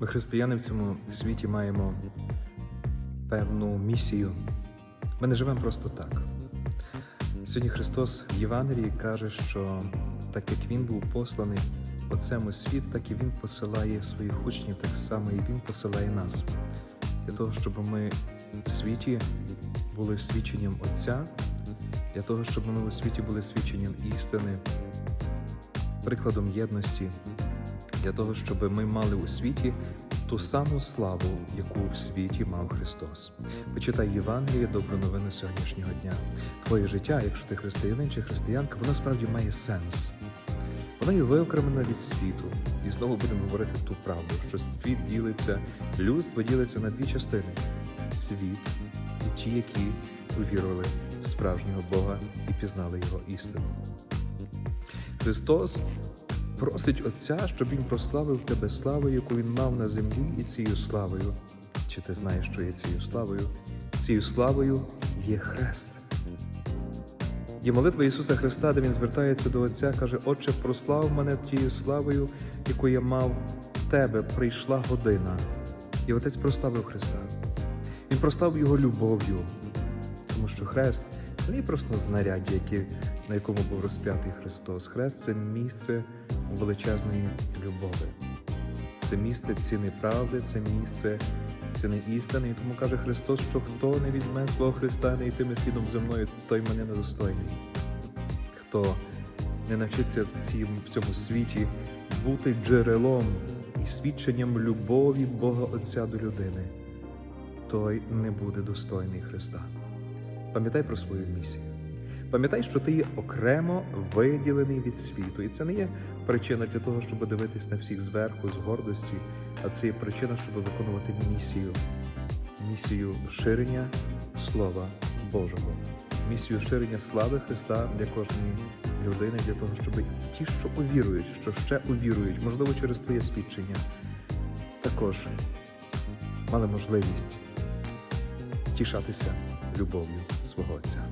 Ми, християни, в цьому світі маємо певну місію. Ми не живемо просто так. Сьогодні Христос в Євангелії каже, що так як Він був посланий Отцем у світ, так і Він посилає своїх учнів, так само і Він посилає нас. Для того, щоб ми в світі були свідченням Отця, для того, щоб ми у світі були свідченням істини, прикладом єдності, для того, щоб ми мали у світі ту саму славу, яку в світі мав Христос. Почитай Євангеліє, добру новину сьогоднішнього дня. Твоє життя, якщо ти християнин чи християнка, воно справді має сенс. Воно є виокремлено від світу. І знову будемо говорити ту правду, що світ ділиться, людство ділиться на дві частини: світ і ті, які увірували в справжнього Бога і пізнали його істину. Христос просить Отця, щоб Він прославив тебе славою, яку він мав на землі, і цією славою. Чи ти знаєш, що є цією славою? Цією славою є хрест. Є молитва Ісуса Христа, де Він звертається до Отця, каже: Отче, прослав мене тією славою, яку я мав в тебе, прийшла година. І Отець прославив Христа. Він прославив Його любов'ю, тому що хрест це не просто знаряддя, на якому був розп'ятий Христос. Хрест це місце величезної любові. Це місце ціни правди, це місце ціни істини. І тому каже Христос, що хто не візьме свого Христа, не йтиме слідом за мною, той мене недостойний. Хто не навчиться в цім- в цьому світі бути джерелом і свідченням любові Бога Отця до людини, той не буде достойний Христа. Пам'ятай про свою місію. Пам'ятай, що ти є окремо виділений від світу, і це не є причина для того, щоб дивитись на всіх зверху з гордості, а це є причина, щоб виконувати місію, місію ширення Слова Божого, місію ширення слави Христа для кожної людини, для того, щоб ті, що увірують, що ще увірують, можливо, через твоє свідчення, також мали можливість тішатися любов'ю свого Отця.